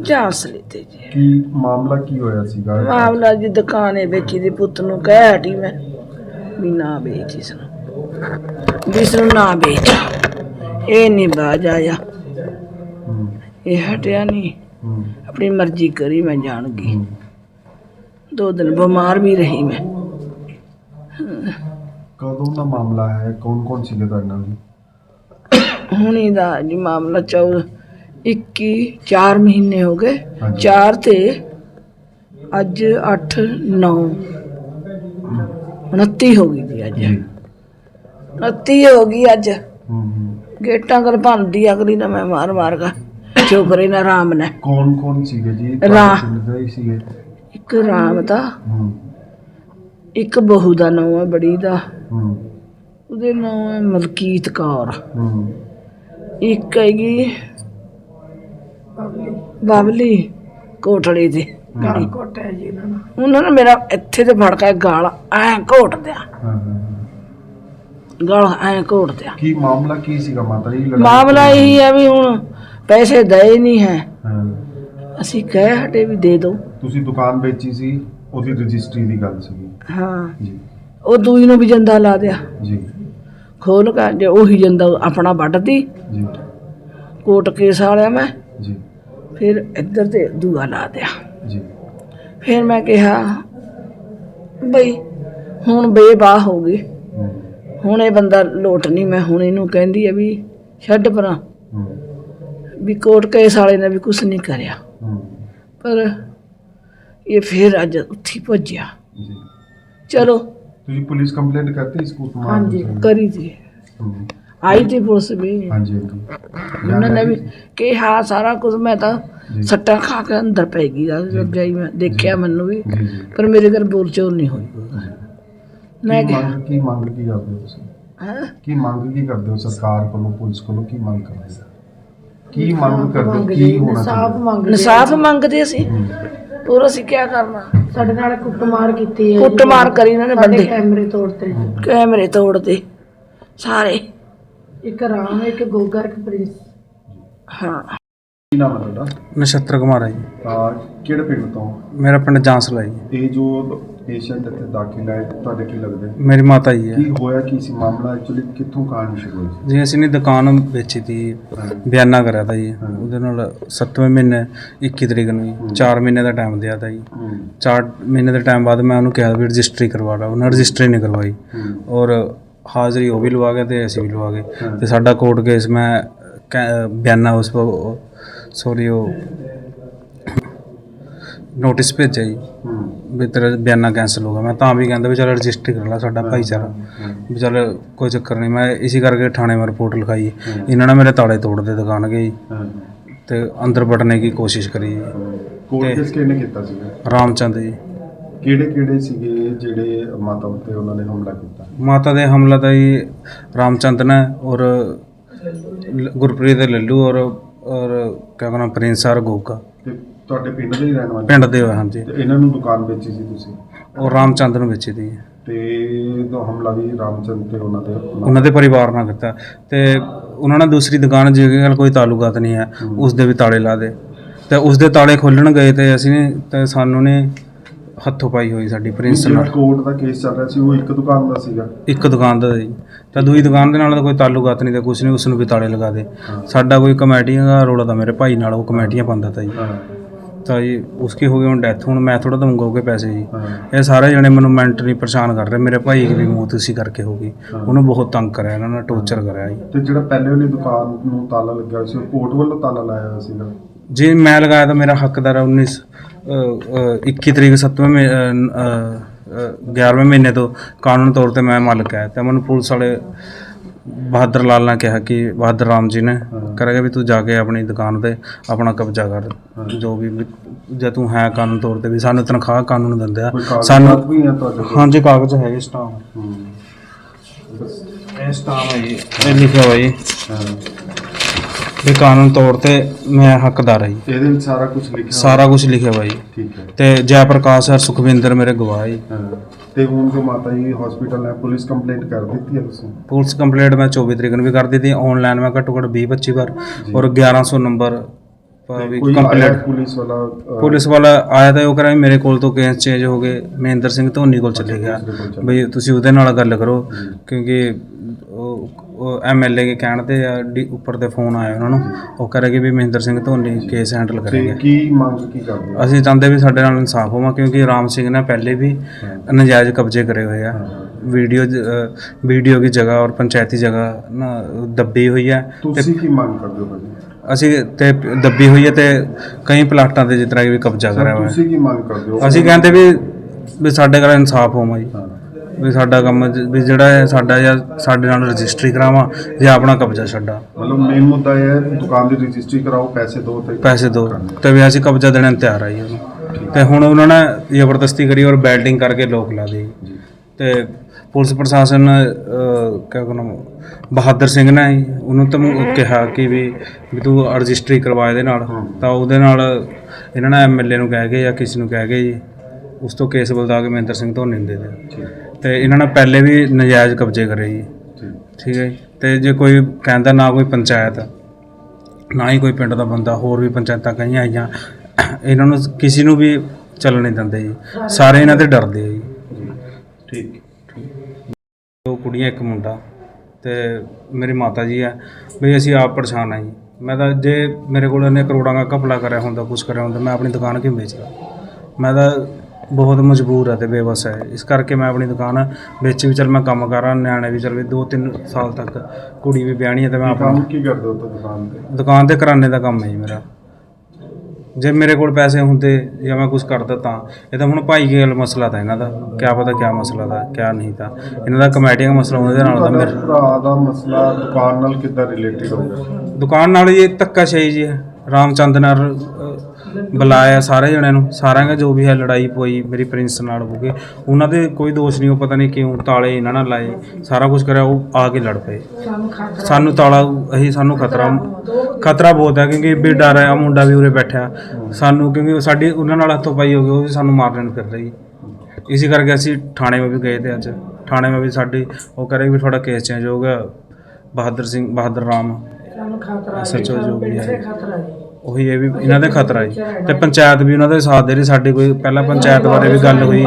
ਜਾਸਲੀ ਤੇ ਜੀ। ਕੀ ਮਾਮਲਾ ਕੀ ਹੋਇਆ ਸੀਗਾ? ਮਾਮਲਾ ਜੀ ਦੁਕਾਨੇ ਵੇਚੀ ਦੀ ਪੁੱਤ ਨੂੰ ਕਹਿ ਹਟੀ ਮੈਂ ਵੀ ਨਾ ਵੇਚ ਇਸ ਨੂੰ। ਇਸ ਨੂੰ ਨਾ ਵੇਚ। ਇਹ ਨਹੀਂ ਬਾਜ ਆਇਆ। ਇਹ ਹਟਿਆ ਨਹੀਂ ਆਪਣੀ ਮਰਜ਼ੀ ਕਰੀ ਮੈਂ ਜਾਣ ਗਈ। ਦੋ ਦਿਨ ਬਿਮਾਰ ਵੀ ਰਹੀ ਮੈਂ। ਕਦੋਂ ਦਾ ਮਾਮਲਾ ਹੈ? ਕੌਣ ਕੌਣ ਸੀਗੇ ਤੁਹਾਡੇ ਨਾਲ? ਹੁਣੀ ਦਾ ਜੀ ਮਾਮਲਾ ਚੌ 21 4 ਮਹੀਨੇ ਹੋ ਗਏ। 4 ਤੇ ਅੱਜ 8 9 29 ਹੋ ਗਈ ਜੀ ਅੱਜ। ਜੀ। 29 ਹੋ ਗਈ ਅੱਜ। ਗੇਟਾਂ ਕਰ ਭੰਦੀ ਅਗਲੀ ਨਾ ਮੈਂ ਮਾਰ ਮਾਰ ਕੇ ਚੋਕਰੇ ਨਾ ਰਾਮ ਨੇ ਕੌਣ ਕੌਣ ਸੀਗੇ ਜੀ? ਰਾ- ਤੁਹਾਡੇ ਪਿੰਡ ਦੇ ਹੀ ਸੀਗੇ। ਇੱਕ ਰਾਮ ਦਾ। ਇੱਕ ਬਹੂ ਦਾ ਨਾਮ ਹੈ ਬੜੀ ਦਾ। ਉਹਦੇ ਨਾਮ ਹੈ ਮਲਕੀਤ ਕੌਰ। ਇੱਕ ਹੈਗੀ ਬਾਬਲੀ ਕੋਟਲੀ ਦੀ। ਗਾਲ ਕੋਟ ਹੈ ਜੀ ਇਹਨਾਂ ਨੂੰ ਉਹਨਾਂ ਨੇ ਮੇਰਾ ਇੱਥੇ ਤੇ ਫੜ ਕੇ ਗਾਲ ਐ ਘੋਟ ਦਿਆ। ਹਾਂ। ਗਾਲ ਐ ਘੋਟ ਦਿਆ। ਕੀ ਮਾਮਲਾ ਕੀ ਸੀਗਾ ਮਾਤਾ ਜੀ? ਲੜਾਈ ਮਾਮਲਾ ਇਹੀ ਹੈ ਵੀ ਹੁਣ ਪੈਸੇ ਦਏ ਨਹੀਂ ਹੈ। ਹਾਂ। ਅਸੀਂ ਕਹੇ ਹਟੇ ਵੀ ਦੇ ਦਿਓ ਤੁਸੀਂ ਦੁਕਾਨ ਵੇਚੀ ਸੀ ਉਹਦੀ ਰਜਿਸਟਰੀ ਦੀ ਗੱਲ ਸੀਗੀ। ਹਾਂ। ਜੀ। ਉਹ ਦੂਈ ਨੂੰ ਵੀ ਜੰਦਾ ਲਾ ਦਿਆ। ਜੀ। ਖੋਲ ਕੇ ਜੇ ਉਹੀ ਜੰਦਾ ਆਪਣਾ ਵੱਢਦੀ। ਜੀ। ਕੋਟ ਕੇਸ ਵਾਲਿਆ ਮੈਂ। ਜੀ। ਫਿਰ ਇੱਧਰ ਤੇ ਦੂਆ ਲਾ ਦਿਆ। ਜੀ। ਫਿਰ ਮੈਂ ਕਿਹਾ ਬਈ ਹੁਣ ਬੇਬਾਹ ਹੋ ਗਈ। ਹੁਣ ਇਹ ਬੰਦਾ ਲੋਟ ਨਹੀਂ ਮੈਂ ਹੁਣ ਇਹਨੂੰ ਕਹਿੰਦੀ ਆ ਵੀ ਛੱਡ ਪਰਾਂ। ਵੀ ਕੋਟ ਕੇਸ ਵਾਲੇ ਨੇ ਵੀ ਕੁਝ ਨਹੀਂ ਕਰਿਆ। ਪਰ ਇਹ ਫਿਰ ਅੱਜ ਉੱਥੀ ਭੱਜਿਆ। ਜੀ। ਚਲੋ। ਤੁਸੀਂ ਪੁਲਿਸ ਕੰਪਲੇਂਟ ਕਰਤੀ ਇਸ ਮਾਰ ਹਾਂਜੀ, ਕਰੀ ਹੂੰ, ਆਈ ਤੇ ਪੁਲਿਸ ਵੀ। ਹਾਂਜੀ ਹਾਂਜੀ। ਉਹਨਾਂ ਨੇ ਵੀ ਕਿਹਾ ਸਾਰਾ ਕੁਝ ਮੈਂ ਤਾਂ। ਸੱਟਾਂ ਖਾ ਕੇ ਅੰਦਰ ਪੈ ਗਈ ਜਦ ਜਾਈ ਮੈਂ ਦੇਖਿਆ ਮੈਨੂੰ ਵੀ ਪਰ ਮੇਰੇ ਘਰ ਬੋਲ ਚੋਲ ਨਹੀਂ ਹੋਈ। ਮੈਂ ਕੀ ਕਿਹਾ ਮੰਗ ਕੀ ਮੰਗ ਕੀ ਕਰਦੇ ਹੋ ਤੁਸੀਂ? ਹੈਂ? ਕੀ ਮੰਗ ਕੀ ਕਰਦੇ ਹੋ ਸਰਕਾਰ ਕੋਲੋਂ ਪੁਲਿਸ ਕੋਲੋਂ ਕੀ ਮੰਗ ਕਰਦੇ ਕੀ ਮੰਗ ਕਰਦੇ ਕੀ ਹੋਣਾ ਇਨਸਾਫ ਮੰਗਦੇ ਇਨਸਾਫ ਮੰਗਦੇ ਅਸੀਂ। ਹੋਰ ਅਸੀਂ ਕੀ ਕਰਨਾ? ਸਾਡੇ ਨਾਲ ਕੁੱਟਮਾਰ ਕੀਤੀ ਹੈ। ਕੁੱਟਮਾਰ ਕਰੀ ਇਹਨਾਂ ਨੇ ਬੰਦੇ। ਕੈਮਰੇ ਤੋੜਤੇ। ਕੈਮਰੇ ਤੋੜਦੇ। ਸਾਰੇ। ਇੱਕ ਰਾਮ ਇੱਕ ਗੋਗਾ ਇੱਕ ਪ੍ਰਿੰਸ। ਹਾਂ। ਕੀ ਨਾਮ ਹੈ ਤੁਹਾਡਾ? ਨਛੱਤਰ ਕੁਮਾਰ ਹੈ ਜੀ। ਅਹ ਕਿਹੜੇ ਪਿੰਡ ਤੋਂ? ਮੇਰਾ ਪਿੰਡ ਜਾਂਸਲਾ ਜੀ। ਇਹ ਜੋ ਪੇਸ਼ੈਂਟ ਇੱਥੇ ਦਾਖਲ ਹੈ ਤੁਹਾਡੇ ਕੀ ਲੱਗਦਾ? ਹੈ? ਮੇਰੀ ਮਾਤਾ ਜੀ ਹੈ। ਕੀ ਹੋਇਆ ਕੀ ਸੀ? ਮਾਮਲਾ ਐਕਚੁਅਲੀ ਕਿੱਥੋਂ ਕਹਾਣੀ ਸ਼ੁਰੂ ਹੋਈ ਸੀ? ਜੀ ਅਸੀਂ ਨੇ ਦੁਕਾਨ ਵੇਚੀ ਤੀ। ਬਿਆਨਾ ਕਰਿਆ ਤਾ ਜੀ। ਉਹਦੇ ਨਾਲ 7ਵੇਂ ਮਹੀਨੇ 21 ਤਰੀਕ ਨੂੰ ਜੀ। 4 ਮਹੀਨੇ ਦਾ ਟਾਈਮ ਦਿਆ ਤਾ ਜੀ। ਹੂੰ। 4 ਮਹੀਨੇ ਦੇ ਟਾਈਮ ਬਾਅਦ ਮੈਂ ਉਹਨੂੰ ਕਿਹਾ ਵੀ ਰਜਿਸਟਰੀ ਕਰਵਾ ਲਾ। ਉਹਨੇ ਰਜਿਸਟਰੀ ਨਹੀਂ ਕਰਵਾਈ। ਹੂੰ। ਔਰ ਹਾਜ਼ਰੀ ਉਹ ਵੀ ਲਵਾ ਗਏ ਤੇ ਅਸੀਂ ਵੀ ਲਵਾ ਗਏ। ਤੇ ਸਾਡਾ ਕੋਰਟ ਕੇਸ ਮੈਂ ਕੈ- ਬਿਆਨਾ ਉਸ ਸੋਰੀ ਉਹ ਨੋਟਿਸ ਭੇਜਿਆ ਜੀ। ਵੀ ਤੇਰਾ ਬਿਆਨਾ ਕੈਂਸਲ ਹੋ ਗਿਆ। ਮੈਂ ਤਾਂ ਵੀ ਕਹਿੰਦਾ ਵੀ ਚੱਲ ਰਜਿਸਟਰੀ ਕਰ ਲਾ ਸਾਡਾ ਭਾਈਚਾਰਾ। ਵੀ ਚੱਲ ਕੋਈ ਚੱਕਰ ਨਹੀਂ। ਮੈਂ ਇਸੇ ਕਰਕੇ ਥਾਣੇ ਮੈਂ ਰਿਪੋਰਟ ਲਿਖਾਈ। ਇਹਨਾਂ ਨੇ ਮੇਰੇ ਤਾਲੇ ਤੋੜ ਦੇ ਦੁਕਾਨ ਗਏ ਜੀ। ਤੇ ਅੰਦਰ ਵੜਨੇ ਦੀ ਕੋਸ਼ਿਸ਼ ਕਰੀ ਜੀ। ਕੋਰਟ ਕੇਸ ਕਿਹਨੇ ਕੀਤਾ ਸੀਗਾ? ਰਾਮਚੰਦ ਜੀ। ਕਿਹੜੇ ਕਿਹੜੇ ਸੀਗੇ ਜਿਹੜੇ ਮਾਤਾ ਉੱਤੇ ਉਹਨਾਂ ਨੇ ਹਮਲਾ ਕੀਤਾ? ਮਾਤਾ ਦੇ ਹਮਲਾ ਤਾਂ ਜੀ ਰਾਮਚੰਦ ਨੇ ਔਰ ਲ- ਗੁਰਪ੍ਰੀਤ ਦੇ ਲੱਲੂ ਔਰ ਔਰ ਕਿਆ ਕਹਣਾ ਪ੍ਰਿੰਸ ਔਰ ਗੋਗਾ। ਤੇ ਤੁਹਾਡੇ ਪਿੰਡ ਦੇ ਹੀ ਰਹਿਣ ਵਾਲੇ? ਪਿੰਡ ਦੇ ਹੋਏ ਹਾਂਜੀ। ਤੇ ਇਹਨਾਂ ਨੂੰ ਦੁਕਾਨ ਵੇਚੀ ਸੀ ਤੁਸੀਂ? ਔਰ ਰਾਮਚੰਦ ਨੂੰ ਵੇਚੀ ਦੀ ਤੇ ਇਹ ਹਮਲਾ ਵੀ ਰਾਮਚੰਦ ਤੇ ਉਹਨਾਂ ਦੇ ਉਹਨਾਂ ਦੇ ਪਰਿਵਾਰ ਨਾਲ ਕੀਤਾ। ਤੇ ਉਹਨਾਂ ਨੇ ਦੂਸਰੀ ਦੁਕਾਨ ਜਿਹਦੇ ਨਾਲ ਕੋਈ ਤਾਲੁਕਾਤ ਨਹੀਂ ਹੈ ਉਸ ਦੇ ਵੀ ਤਾਲੇ ਲਾ ਦੇ। ਤੇ ਉਸ ਦੇ ਤਾਲੇ ਖੋਲਣ ਗਏ ਤੇ ਅਸੀਂ ਤੇ ਸਾਨੂੰ ਨੇ ਹੱਥੋਂ ਪਾਈ ਹੋਈ ਸਾਡੀ ਪ੍ਰਿੰਸ ਨਾਲ। ਕੋਰਟ ਦਾ ਕੇਸ ਚੱਲ ਰਿਹਾ ਸੀ ਉਹ ਇੱਕ ਦੁਕਾਨ ਦਾ ਸੀਗਾ। ਇੱਕ ਦੁਕਾਨ ਦਾ ਜੀ। ਤਾਂ ਦੂਜੀ ਦੁਕਾਨ ਦੇ ਨਾਲ ਤਾਂ ਕੋਈ ਤਾਲੁਕਾਤ ਨਹੀਂ ਤੇ ਕੁਛ ਨਹੀਂ ਉਸ ਨੂੰ ਵੀ ਤਾਲੇ ਲਗਾ ਦੇ। ਸਾਡਾ ਕੋਈ ਕਮੇਟੀਆਂ ਦਾ ਰੋਲਾ ਤਾਂ ਮੇਰੇ ਭਾਈ ਨਾਲ ਉਹ ਕਮੇਟੀਆਂ ਪਾਉਂਦਾ ਤਾ ਜੀ। ਤਾਂ ਜੀ ਉਸकी ਹੋ ਗਈ ਹੁਣ ਡੈਥ ਹੁਣ ਮੈਂ ਥੋੜਾ ਦਊਂਗਾ ਪੈਸੇ ਜੀ। ਇਹ ਸਾਰੇ ਜਣੇ ਮੈਨੂੰ ਮੈਂਟਲੀ ਪਰੇਸ਼ਾਨ ਕਰ ਰਹੇ ਮੇਰੇ ਭਾਈ ਦੀ ਵੀ ਮੌਤ ਇਸੀ ਕਰਕੇ ਹੋ ਗਈ। ਉਹਨੂੰ ਬਹੁਤ ਤੰਗ ਕਰਿਆ ਇਹਨਾਂ ਨੇ ਟੌਰਚਰ ਕਰਿਆ ਜੀ। ਤੇ ਜਿਹੜਾ ਪਹਿਲੇ ਵਾਲੀ ਦੁਕਾਨ ਨੂੰ ਤਾਲਾ ਲੱਗਿਆ ਸੀ ਉਹ ਕੋਰਟ ਵੱਲੋਂ ਤਾਲਾ ਲਾਇਆ ਸੀਗਾ? ਜੇ ਮੈਂ ਲਗਾਇਆ ਤਾਂ ਮੇਰਾ ਹੱਕਦਾਰ ਹੈ 19 ਅ, ਅ, 21 ਤਰੀਕ 7ਵੇਂ 11ਵੇਂ ਮਹੀਨੇ ਤੋਂ ਕਾਨੂੰਨ ਤੌਰ ਤੇ ਮੈਂ ਮਾਲਕ ਹੈ ਤੇ ਮੈਨੂੰ ਪੁਲਿਸ ਵਾਲੇ ਬਹਾਦਰ ਲਾਲ ਨੇ ਕਿਹਾ ਕਿ ਬਹਾਦਰ ਰਾਮ ਜੀ ਨੇ ਕਰੇਗਾ ਵੀ ਤੂੰ ਜਾ ਕੇ ਆਪਣੀ ਦੁਕਾਨ ਤੇ ਆਪਣਾ ਕਬਜ਼ਾ ਕਰ। ਜੋ ਵੀ ਜੇ ਤੂੰ ਹੈ ਕਾਨੂੰਨ ਤੌਰ ਤੇ ਵੀ ਸਾਨੂੰ ਤਨਖਾਹ ਕਾਨੂੰਨ ਦਿੰਦੇ ਆ। ਸਾਨੂੰ ਹਾਂਜੀ ਕਾਗਜ਼ ਹੈਗੇ ਸਟਾਮ। ਹੂੰ। ਇਹ ਸਟਾਮ ਹੈ ਇਹ ਲਿਖਿਆ ਹੋਇਆ ਹਾਂ। ਵੀ ਕਾਨੂੰਨ ਤੌਰ ਤੇ ਮੈਂ ਹੱਕਦਾਰ ਹਾਂ ਜੀ। ਇਹਦੇ ਵਿੱਚ ਸਾਰਾ ਕੁਝ ਲਿਖਿਆ ਸਾਰਾ ਕੁਝ ਲਿਖਿਆ ਹੋਇਆ ਜੀ। ਠੀਕ ਹੈ। ਤੇ ਜੈ ਪ੍ਰਕਾਸ਼ ਔਰ ਸੁਖਵਿੰਦਰ ਮੇਰੇ ਗਵਾਹ ਜੀ। ਹਾਂ। ਤੇ ਹੁਣ ਜੋ ਮਾਤਾ ਜੀ ਹਸਪੀਟਲ ਹੈ ਪੁਲਿਸ ਕੰਪਲੇਂਟ ਕਰ ਦਿੱਤੀ ਹੈ ਤੁਸੀਂ? ਪੁਲਿਸ ਕੰਪਲੇਂਟ ਮੈਂ 24 ਤਰੀਕ ਨੂੰ ਵੀ ਕਰ ਦਿੱਤੀ। ਆਨਲਾਈਨ ਮੈਂ ਘੱਟੋ ਘੱਟ 20 25 ਵਾਰ ਔਰ 1100 ਨੰਬਰ ਵੀ ਕੋਈ ਆਇਆ ਕੰਪਲੇਂਟ ਪੁਲਿਸ ਵਾਲਾ ਅਹ, ਪੁਲਿਸ ਵਾਲਾ ਆਇਆ ਤਾਂ ਉਹ ਕਰਾਂ ਮੇਰੇ ਕੋਲ ਤੋਂ ਕੇਸ ਚੇਂਜ ਹੋ ਗਏ ਮਹਿੰਦਰ ਸਿੰਘ ਧੋਨੀ ਕੋਲ ਚਲੇ ਗਿਆ। ਦੂਸਰੇ ਕੋਲ ਚਲੇ ਬਈ ਤੁਸੀਂ ਉਹਦੇ ਨਾਲ ਗੱਲ ਕਰੋ ਕਿਉਂਕਿ ਉਹ ਐਮਐਲਏ ਕੇ ਕਹਿਣ ਤੇ ਆ ਡੀ ਉੱਪਰ ਤੇ ਫੋਨ ਆਇਆ ਉਹਨਾਂ ਨੂੰ। ਉਹ ਕਰੇਗੇ ਵੀ ਮਹਿੰਦਰ ਸਿੰਘ ਧੋਨੀ ਕੇਸ ਹੈਂਡਲ ਤੇ ਕਰੇਗਾ। ਕੀ ਮੰਗ ਕੀ ਕਰਦੇ ਹੋ? ਅਸੀਂ ਚਾਹੁੰਦੇ ਵੀ ਸਾਡੇ ਨਾਲ ਇਨਸਾਫ ਹੋਵਾ ਕਿਉਂਕਿ ਰਾਮ ਸਿੰਘ ਨੇ ਪਹਿਲੇ ਵੀ ਨਜਾਇਜ਼ ਕਬਜ਼ੇ ਕਰੇ ਹੋਏ ਆ। ਵੀਡੀਓ ਵੀਡੀਓ ਦੀ ਜਗ੍ਹਾ ਔਰ ਪੰਚਾਇਤੀ ਜਗ੍ਹਾ ਨਾ ਦੱਬੀ ਹੋਈ ਹੈ ਤੁਸੀਂ ਕੀ ਮੰਗ ਕਰਦੇ ਹੋ ਭਾਜੀ? ਅਸੀਂ ਤੇ ਦੱਬੀ ਹੋਈ ਹੈ ਤੇ ਕਈ ਪਲਾਟਾਂ ਤੇ ਜਿਸ ਤਰ੍ਹਾਂ ਕਿ ਵੀ ਕਬਜ਼ਾ ਕਰਿਆ ਹੋਇਆ। ਤੁਸੀਂ ਕੀ ਮੰਗ ਕਰਦੇ ਹੋ। ਅਸੀਂ ਕਹਿੰਦੇ ਵੀ ਵੀ ਸਾਡੇ ਕੋਲ ਇਨਸਾਫ ਹੋਵਾ ਜੀ। ਵੀ ਸਾਡਾ ਕੰਮ ਜ- ਵੀ ਜਿਹੜਾ ਹੈ ਸਾਡਾ ਜਾਂ ਸਾਡੇ ਨਾਲ ਰਜਿਸਟਰੀ ਕਰਾਵਾਂ ਜਾਂ ਆਪਣਾ ਕਬਜ਼ਾ ਛੱਡਾ। ਮਤਲਬ ਮੇਨ ਮੁੱਦਾ ਇਹ ਹੈ ਦੁਕਾਨ ਦੀ ਰਜਿਸਟਰੀ ਕਰਾਓ ਪੈਸੇ ਦਿਓ ਤੇ ਪੈਸੇ ਦਿਓ ਤੇ ਵੀ ਅਸੀਂ ਕਬਜ਼ਾ ਦੇਣ ਨੂੰ ਤਿਆਰ ਆ ਜੀ। ਉਹਨੂੰ ਤੇ ਹੁਣ ਉਹਨਾਂ ਨੇ ਜ਼ਬਰਦਸਤੀ ਕਰੀ ਔਰ ਬੈਲਡਿੰਗ ਕਰਕੇ ਲੋਕ ਲਾ ਦੇ ਤੇ ਪੁਲਿਸ ਪ੍ਰਸ਼ਾਸਨ ਕਿਆ ਕਹਿੰਦਾ ਬਹਾਦਰ ਸਿੰਘ ਨੇ ਜੀ, ਉਹਨੂੰ ਤਾਂ ਕਿਹਾ ਕਿ ਵੀ ਵੀ ਤੂੰ ਰਜਿਸਟਰੀ ਕਰਵਾ ਇਹਦੇ ਨਾਲ। ਤਾਂ ਉਹਦੇ ਨਾਲ ਇਹਨਾਂ ਨੇ ਐਮਐਲਏ ਨੂੰ ਕਹਿ ਗਏ ਜਾਂ ਕਿਸੇ ਨੂੰ ਕਹਿ ਗਏ ਜੀ ਉਸ ਤੋਂ ਕੇਸ ਬਲਦਾ ਕੇ ਮਹਿੰਦਰ ਸਿੰਘ ਧੋਨੀ ਦੇ ਦੇ ਤੇ ਇਹਨਾਂ ਨੇ ਪਹਿਲੇ ਵੀ ਨਜਾਇਜ਼ ਕਬਜ਼ੇ ਕਰੇ ਜੀ। ਠੀਕ। ਹੈ ਜੀ। ਤੇ ਜੇ ਕੋਈ ਕਹਿੰਦਾ ਨਾ ਕੋਈ ਪੰਚਾਇਤ ਨਾ ਹੀ ਕੋਈ ਪਿੰਡ ਦਾ ਬੰਦਾ ਹੋਰ ਵੀ ਪੰਚਾਇਤਾਂ ਕਈਆਂ ਆਈਆਂ ਇਹਨਾਂ ਨੂੰ ਕਿਸੇ ਨੂੰ ਵੀ ਚੱਲਣ ਨਹੀਂ ਦਿੰਦੇ ਜੀ। ਸਾਰੇ ਇਹਨਾਂ ਤੇ ਡਰਦੇ ਆ ਜੀ। ਠੀਕ। ਦੋ ਕੁੜੀਆਂ ਇੱਕ ਮੁੰਡਾ ਤੇ ਮੇਰੀ ਮਾਤਾ ਜੀ ਹੈ ਵੀ ਅਸੀਂ ਆਪ ਪਰੇਸ਼ਾਨ ਆ ਜੀ। ਮੈਂ ਤਾਂ ਜੇ ਮੇਰੇ ਕੋਲ ਇਹਨੇ ਕਰੋੜਾਂ ਦਾ ਘਪਲਾ ਕਰਿਆ ਹੁੰਦਾ ਕੁਝ ਕਰਿਆ ਹੁੰਦਾ ਮੈਂ ਆਪਣੀ ਦੁਕਾਨ ਕਿਉਂ ਵੇਚਦਾ ਮੈਂ ਤਾਂ ਬਹੁਤ ਮਜਬੂਰ ਹੈ ਤੇ ਬੇਵਸ ਹੈ ਇਸ ਕਰਕੇ ਮੈਂ ਆਪਣੀ ਦੁਕਾਨ ਵੇਚੀ ਵੀ ਚਲ ਮੈਂ ਕੰਮ ਕਰਾਂ ਨਿਆਣੇ ਵੀ ਚਲ ਵੀ 2-3 ਸਾਲ ਤੱਕ ਕੁੜੀ ਵੀ ਵਿਆਹਣੀ ਹੈ ਤੇ ਮੈਂ ਕੰਮ ਆਪਣਾ ਕੀ ਕਰਦੇ ਹੋ ਦੁਕਾਨ ਤੇ? ਦੁਕਾਨ ਤੇ ਕਰਾਨੇ ਦਾ ਕੰਮ ਹੈ ਜੀ ਮੇਰਾ। ਜੇ ਮੇਰੇ ਕੋਲ ਪੈਸੇ ਹੁੰਦੇ ਜਾਂ ਮੈਂ ਕੁਝ ਕਰਦਾ ਤਾਂ। ਇਹ ਤਾਂ ਹੁਣ ਭਾਈ ਕੀ ਗੱਲ ਮਸਲਾ ਤਾਂ ਇਹਨਾਂ ਦਾ। ਕਿਆ ਪਤਾ ਕਿਆ ਮਸਲਾ ਦਾ ਕਿਆ ਨਹੀਂ ਤਾਂ। ਇਹਨਾਂ ਦਾ ਕਮੇਟੀ ਦਾ ਮਸਲਾ ਉਹਦੇ ਨਾਲ ਤਾਂ ਮੇਰੇ ਭਰਾ ਦਾ ਮਸਲਾ ਦੁਕਾਨ ਨਾਲ ਕਿੱਦਾਂ ਰਿਲੇਟਡ ਹੋ ਗਿਆ? ਦੁਕਾਨ ਨਾਲ ਇਹ ਧੱਕਾ ਸ਼ਾਹੀ ਜੀ ਹੈ। ਰਾਮਚੰਦ ਨਾਲ ਬੁਲਾਇਆ ਸਾਰੇ ਜਣਿਆਂ ਨੂੰ ਸਾਰਿਆਂ ਦਾ ਜੋ ਵੀ ਹੈ ਲੜਾਈ ਪਈ ਮੇਰੀ ਪ੍ਰਿੰਸ ਨਾਲ ਹੋ ਗਏ ਉਹਨਾਂ ਦੇ ਕੋਈ ਦੋਸ਼ ਨਹੀਂ ਉਹ ਪਤਾ ਨਹੀਂ ਕਿਉਂ ਤਾਲੇ ਇਹਨਾਂ ਨਾਲ ਲਾਏ ਸਾਰਾ ਕੁਝ ਕਰਿਆ ਉਹ ਆ ਕੇ ਲੜ ਪਏ। ਸਾਨੂੰ ਤਾਲਾ ਅਸੀਂ ਸਾਨੂੰ ਖਤਰਾ ਖਤਰਾ ਬਹੁਤ ਹੈ ਕਿਉਂਕਿ ਵੀ ਡਰ ਹੈ ਆ ਮੁੰਡਾ ਵੀ ਉਰੇ ਬੈਠਾ ਸਾਨੂੰ ਕਿਉਂਕਿ ਸਾਡੀ ਉਹਨਾਂ ਨਾਲ ਹੱਥੋਂ ਪਾਈ ਹੋ ਗਈ ਉਹ ਵੀ ਸਾਨੂੰ ਮਾਰਨ ਨੂੰ ਫਿਰ ਰਹੀ ਇਸੇ ਕਰਕੇ ਅਸੀਂ ਥਾਣੇ ਵਿੱਚ ਵੀ ਗਏ ਤੇ ਅੱਜ। ਥਾਣੇ ਵਿੱਚ ਵੀ ਸਾਡੀ ਉਹ ਕਹ ਰਹੇ ਵੀ ਤੁਹਾਡਾ ਕੇਸ ਚੇਂਜ ਹੋ ਗਿਆ। ਬਹਾਦਰ ਸਿੰਘ ਬਹਾਦਰ ਰਾਮ। ਸਾਨੂੰ ਖਤਰਾ SHO ਜੋ ਵੀ ਹੈ। ਉਹੀ ਇਹ ਵੀ ਇਹਨਾਂ ਦੇ ਖਤਰਾ ਹੈ ਤੇ ਪੰਚਾਇਤ ਵੀ ਉਹਨਾਂ ਦਾ ਸਾਥ ਦੇ ਰਹੀ ਸਾਡੀ ਕੋਈ ਪਹਿਲਾਂ ਪੰਚਾਇਤ ਬਾਰੇ ਵੀ ਗੱਲ ਹੋਈ।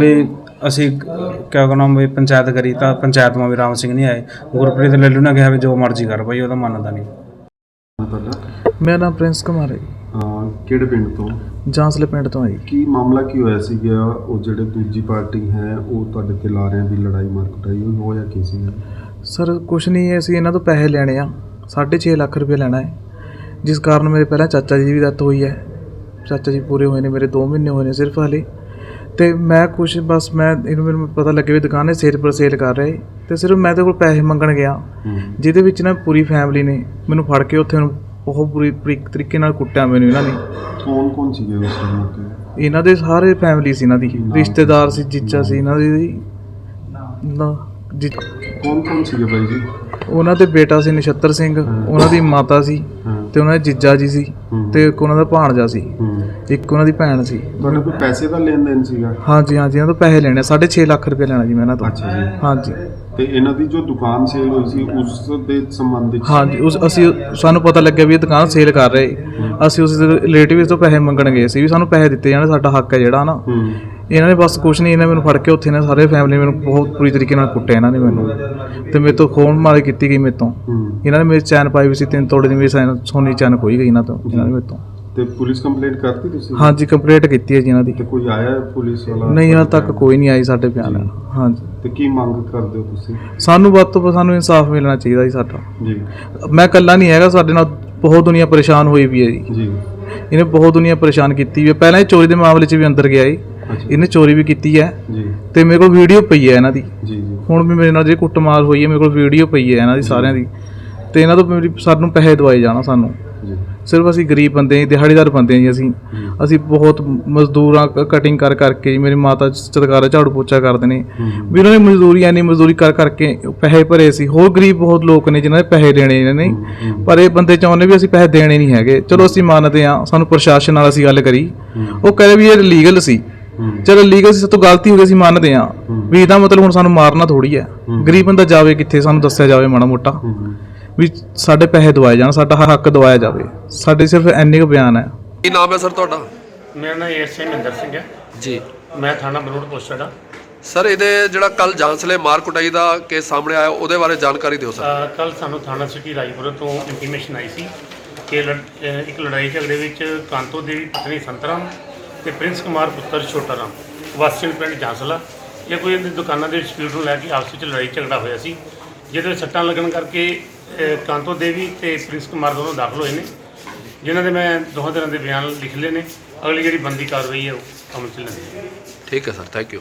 ਵੀ ਅਸੀਂ ਕਿਆ ਕਹਣਾ ਵੀ ਪੰਚਾਇਤ ਕਰੀ ਤਾਂ ਪੰਚਾਇਤ ਮਾ ਵੀ ਰਾਮ ਸਿੰਘ ਨਹੀਂ ਆਏ। ਗੁਰਪ੍ਰੀਤ ਲੱਲੂ ਨੇ ਕਿਹਾ ਵੀ ਜੋ ਮਰਜ਼ੀ ਕਰ ਭਾਈ ਉਹਦਾ ਮੰਨਦਾ ਨਹੀਂ। ਮੇਰਾ ਨਾਮ ਪ੍ਰਿੰਸ ਕੁਮਾਰ ਹੈ ਕਿਹੜੇ ਪਿੰਡ ਤੋਂ? ਜਾਂਸਲੇ ਪਿੰਡ ਤੋਂ ਆਈ ਕੀ ਮਾਮਲਾ ਕੀ ਹੋਇਆ ਸੀਗਾ? ਉਹ ਜਿਹੜੇ ਦੂਜੀ ਪਾਰਟੀ ਹੈ ਉਹ ਤੁਹਾਡੇ ਤੇ ਲਾ ਰਹੇ ਵੀ ਲੜਾਈ ਮਾਰ ਕੁਟਾਈ ਹੋਇਆ ਕੀ ਸੀ ਸਰ ਕੁਛ ਨਹੀਂ ਅਸੀਂ ਇਹਨਾਂ ਤੋਂ ਪੈਸੇ ਲੈਣੇ ਆ। 6.5 ਲੱਖ ਰੁਪਏ ਲੈਣਾ ਹੈ। ਜਿਸ ਕਾਰਨ ਮੇਰੇ ਪਹਿਲਾਂ ਚਾਚਾ ਜੀ ਦੀ ਵੀ ਡੈਥ ਹੋਈ ਹੈ। ਚਾਚਾ ਜੀ ਪੂਰੇ ਹੋਏ ਨੇ ਮੇਰੇ 2 ਮਹੀਨੇ ਹੋਏ ਨੇ ਸਿਰਫ ਹਾਲੇ। ਤੇ ਮੈਂ ਕੁਛ ਬਸ ਮੈਂ ਇਹਨੂੰ ਮੈਨੂੰ ਪਤਾ ਲੱਗੇ ਵੀ ਦੁਕਾਨ ਹੈ ਸੇਲ ਪਰ ਸੇਲ ਕਰ ਰਹੇ। ਤੇ ਸਿਰਫ ਮੈਂ ਤੇ ਕੋਲ ਪੈਸੇ ਮੰਗਣ ਗਿਆ। ਜਿਹਦੇ ਵਿੱਚ ਨਾ ਪੂਰੀ ਫੈਮਿਲੀ ਨੇ ਮੈਨੂੰ ਫੜ ਕੇ ਉੱਥੇ ਨੂੰ ਬਹੁਤ ਬੁਰੀ ਬਰੀਕ ਤਰੀਕੇ ਨਾਲ ਕੁੱਟਿਆ ਮੈਨੂੰ ਇਹਨਾਂ ਨੇ। ਕੌਣ ਕੌਣ ਸੀਗੇ ਉਸ ਮੌਕੇ ਇਹਨਾਂ ਦੇ ਸਾਰੇ ਫੈਮਿਲੀ ਸੀ ਇਹਨਾਂ ਦੀ। ਰਿਸ਼ਤੇਦਾਰ ਸੀ ਜੀਜਾ ਸੀ ਇਹਨਾਂ ਦੀ। ਨਾ ਜੀ ਕੌਣ ਕੌਣ ਸੀਗੇ ਬਾਈ ਜੀ? ਉਹਨਾਂ ਦੇ ਬੇਟਾ ਸੀ ਨਛੱਤਰ ਸਿੰਘ ਉਹਨਾਂ ਦੀ ਮਾਤਾ ਸੀ ਹਾਂ। ਤੇ ਉਹਨਾਂ ਦੇ ਜੀਜਾ ਜੀ ਸੀ। ਤੇ ਇੱਕ ਉਹਨਾਂ ਦਾ ਭਾਣਜਾ ਸੀ। ਹੂੰ। ਇੱਕ ਉਹਨਾਂ ਦੀ ਭੈਣ ਸੀ। ਤੁਹਾਡੇ ਕੋਈ ਪੈਸੇ ਦਾ ਲੈਣ ਦੇਣ ਸੀਗਾ? ਹਾਂਜੀ ਹਾਂਜੀ ਇਹਨਾਂ ਤੋਂ ਪੈਸੇ ਲੈਣੇ 6.5 ਲੱਖ ਰੁਪਏ ਲੈਣਾ ਜੀ ਮੈਂ ਇਹਨਾਂ ਤੋਂ। ਅੱਛਾ ਜੀ। ਹਾਂਜੀ। ਤੇ ਇਹਨਾਂ ਦੀ ਜੋ ਦੁਕਾਨ ਸੇਲ ਹੋਈ ਸੀ ਉਸ ਦੇ ਸੰਬੰਧ ਵਿੱਚ ਹਾਂਜੀ ਉਸ ਅਸੀਂ ਸਾਨੂੰ ਪਤਾ ਲੱਗਿਆ ਵੀ ਇਹ ਦੁਕਾਨ ਸੇਲ ਕਰ ਰਹੇ। ਅਸੀਂ ਉਸ ਦੇ ਰਿਲੇਟਿਵਸ ਤੋਂ ਪੈਸੇ ਮੰਗਣ ਗਏ ਸੀ ਵੀ ਸਾਨੂੰ ਪੈਸੇ ਦਿੱਤੇ ਜਾਣ ਸਾਡਾ ਹੱਕ ਹੈ ਜਿਹੜਾ ਨਾ ਹੂੰ। ਇਹਨਾਂ ਨੇ ਬਸ ਕੁਛ ਨਹੀਂ ਇਹਨਾਂ ਮੈਨੂੰ ਫੜ ਕੇ ਉੱਥੇ ਨੇ ਸਾਰੇ ਫੈਮਿਲੀ ਮੈਨੂੰ ਬਹੁਤ ਬੁਰੀ ਤਰੀਕੇ ਨਾਲ ਕੁੱਟਿਆ ਇਹਨਾਂ ਨੇ ਮੈਨੂੰ। ਤੇ ਮੇਰੇ ਤੋਂ ਖੋਣ ਮਾਰੇ ਕੀਤੀ ਗਈ ਮੇਰੇ ਤੋਂ। ਇਹਨਾਂ ਨੇ ਮੇਰੀ ਚੈਨ ਪਾਈ ਵੀ ਸੀ ਤਿੰਨ ਤੋੜੇ ਦੀ ਮੇਰੀ ਚੈਨ- ਸੋਨੀ ਚੈਨ ਖੋਈ ਗਈ ਇਹਨਾਂ ਤੋਂ ਇਹਨਾਂ ਨੇ ਮੇਰੇ ਤੋਂ। ਤੇ ਪੁਲਿਸ ਕੰਪਲੇਂਟ ਕਰਤੀ ਤੁਸੀਂ? ਹਾਂਜੀ ਕੰਪਲੀਟ ਕੀਤੀ ਹੈ ਜੀ ਇਹਨਾਂ ਦੀ। ਤੇ ਕੋਈ ਆਇਆ ਪੁਲਿਸ ਵਾਲਾ? ਨਹੀਂ ਹਾਲ ਤੱਕ ਕੋਈ ਨਹੀਂ ਆਈ ਸਾਡੇ ਬਿਆਨ ਹਾਂਜੀ। ਤੇ ਕੀ ਮੰਗ ਕਰਦੇ ਹੋ ਤੁਸੀਂ? ਸਾਨੂੰ ਵੱਧ ਤੋਂ ਵੱਧ ਸਾਨੂੰ ਇਨਸਾਫ ਮਿਲਣਾ ਚਾਹੀਦਾ ਜੀ ਸਾਡਾ। ਜੀ। ਮੈਂ ਇਕੱਲਾ ਨਹੀਂ ਹੈਗਾ ਸਾਡੇ ਨਾਲ ਬਹੁਤ ਦੁਨੀਆ ਪਰੇਸ਼ਾਨ ਹੋਈ ਵੀ ਹੈ ਜੀ। ਜੀ। ਇਹਨੇ ਬਹੁਤ ਦੁਨੀਆ ਪਰੇਸ਼ਾਨ ਕੀਤੀ ਵੀ ਹੈ। ਪਹਿਲਾਂ ਇਹ ਚੋਰੀ ਦੇ ਮਾਮਲੇ 'ਚ ਵੀ ਅੰਦਰ ਗਿਆ ਜੀ। ਇਹਨੇ ਚੋਰੀ ਵੀ ਕੀਤੀ ਹੈ ਜੀ। ਤੇ ਮੇਰੇ ਕੋਲ ਵੀਡੀਓ ਪਈ ਹੈ ਇਹਨਾਂ ਦੀ। ਜੀ ਜੀ। ਹੁਣ ਵੀ ਮੇਰੇ ਨਾਲ ਜਿਹੜੀ ਕੁੱਟਮਾਰ ਹੋਈ ਹੈ ਮੇਰੇ ਕੋਲ ਵੀਡੀਓ ਪਈ ਹੈ ਇਹਨਾਂ ਦੀ ਸਾਰਿਆਂ ਦੀ। ਤੇ ਇਹਨਾਂ ਤੋਂ ਮੇਰੀ ਸਾਨੂੰ ਪੈਸੇ ਦਵਾਏ ਜਾਣਾ ਸਾਨੂੰ। ਜੀ। ਸਿਰਫ ਅਸੀਂ ਗਰੀਬ ਬੰਦੇ ਹਾਂ ਦਿਹਾੜੀਦਾਰ ਬੰਦੇ ਹਾਂ ਜੀ ਅਸੀਂ। ਅਸੀਂ ਬਹੁਤ ਮਜ਼ਦੂਰਾਂ ਕਟਿੰਗ ਕਰ ਕਰਕੇ ਜੀ ਮੇਰੀ ਮਾਤਾ ਚਤਕਾਰਾ ਝਾੜੂ ਪੋਚਾ ਕਰਦੇ ਨੇ। ਵੀ ਉਹਨਾਂ ਨੇ ਮਜ਼ਦੂਰੀ ਐਨੀ ਮਜ਼ਦੂਰੀ ਕਰ ਕਰਕੇ ਪੈਸੇ ਭਰੇ ਸੀ। ਹੋਰ ਗਰੀਬ ਬਹੁਤ ਲੋਕ ਨੇ ਜਿਨ੍ਹਾਂ ਨੇ ਪੈਸੇ ਦੇਣੇ ਇਹਨਾਂ ਨੇ। ਪਰ ਇਹ ਬੰਦੇ ਚਾਹੁੰਦੇ ਵੀ ਅਸੀਂ ਪੈਸੇ ਦੇਣੇ ਨਹੀਂ ਹੈਗੇ। ਚਲੋ ਅਸੀਂ ਮੰਨਦੇ ਹਾਂ ਸਾਨੂੰ ਪ੍ਰਸ਼ਾਸਨ ਨਾਲ ਅਸੀਂ ਗੱਲ ਕਰੀ। ਉਹ ਕਹਿੰਦੇ ਵੀ ਇਹ ਲੀਗਲ ਸੀ। ਚਲੋ ਲੀਗਲ ਸੀ ਸਾਤੋਂ ਗਲਤੀ ਹੋ ਗਈ ਅਸੀਂ ਮੰਨਦੇ ਹਾਂ। ਵੀ ਇਹਦਾ ਮਤਲਬ ਹੁਣ ਸਾਨੂੰ ਮਾਰਨਾ ਥੋੜੀ ਹੈ। ਗਰੀਬ ਬੰਦਾ ਜਾਵੇ ਕਿੱਥੇ ਸਾਨੂੰ ਦੱਸਿਆ ਜਾਵੇ ਮਾੜਾ ਮੋਟਾ। ਵੀ ਸਾਡੇ ਪੈਸੇ ਦਵਾਏ ਜਾਣ ਸਾਡਾ ਹੱਕ ਦਵਾਇਆ ਜਾਵੇ। ਸਾਡੇ ਸਿਰਫ ਇੰਨੇ ਕੁ ਬਿਆਨ ਹੈ। ਕੀ ਨਾਮ ਹੈ ਸਰ ਤੁਹਾਡਾ? ਮੇਰਾ ਨਾਮ ਐਸਏ ਮਹਿੰਦਰ ਸਿੰਘ ਹੈ। ਜੀ। ਮੈਂ ਥਾਣਾ ਬਨੂੜ ਪੋਸਟਡ ਆ ਸਰ ਇਹਦੇ ਜਿਹੜਾ ਕੱਲ ਜਾਂਸਲੇ ਮਾਰ ਕੁਟਾਈ ਦਾ ਕੇਸ ਸਾਹਮਣੇ ਆਇਆ ਉਹਦੇ ਬਾਰੇ ਜਾਣਕਾਰੀ ਦਿਓ ਸਰ। ਕੱਲ ਸਾਨੂੰ ਥਾਣਾ ਸਿਟੀ ਰਾਜਪੁਰ ਤੋਂ ਇੰਟੀਮੇਸ਼ਨ ਆਈ ਸੀ ਕਿ ਇੱਕ ਲੜਾਈ ਝਗੜੇ ਵਿੱਚ ਕਾਂਤੋ ਦੇਵੀ ਪਤਨੀ ਸੰਤਰਾਮ ਤੇ ਪ੍ਰਿੰਸ ਕੁਮਾਰ ਪੁੱਤਰ ਛੋਟਾ ਰਾਮ ਵਾਸੀਨ ਪਿੰਡ ਜਾਂਸਲਾ, ਇਹ ਕੋਈ ਇਹਦੀ ਦੁਕਾਨਾਂ ਦੇ ਡਿਸਪਿਊਟ ਨੂੰ ਲੈ ਕੇ ਆਪਸ ਵਿੱਚ ਲੜਾਈ ਝਗੜਾ ਹੋਇਆ ਸੀ, ਜਿਹਦੇ ਵਿੱਚ ਸੱਟਾਂ ਲੱਗਣ ਕਰਕੇ, ਅਹ, ਕਾਂਤੋ ਦੇਵੀ ਤੇ ਪ੍ਰਿੰਸ ਕੁਮਾਰ ਦੋਨੋਂ ਦਾਖਲ ਹੋਏ ਨੇ, ਜਿਨ੍ਹਾਂ ਦੇ ਮੈਂ ਦੋਹਾਂ ਤਰ੍ਹਾਂ ਦੇ ਬਿਆਨ ਲਿਖ ਲਏ ਨੇ, ਅਗਲੀ ਜਿਹੜੀ ਬੰਦੀ ਕਾਰਵਾਈ ਹੈ ਉਹ ਅਮਲ ਚ ਲੈਂਦੇ ਠੀਕ ਹੈ ਸਰ ਥੈਂਕ ਯੂ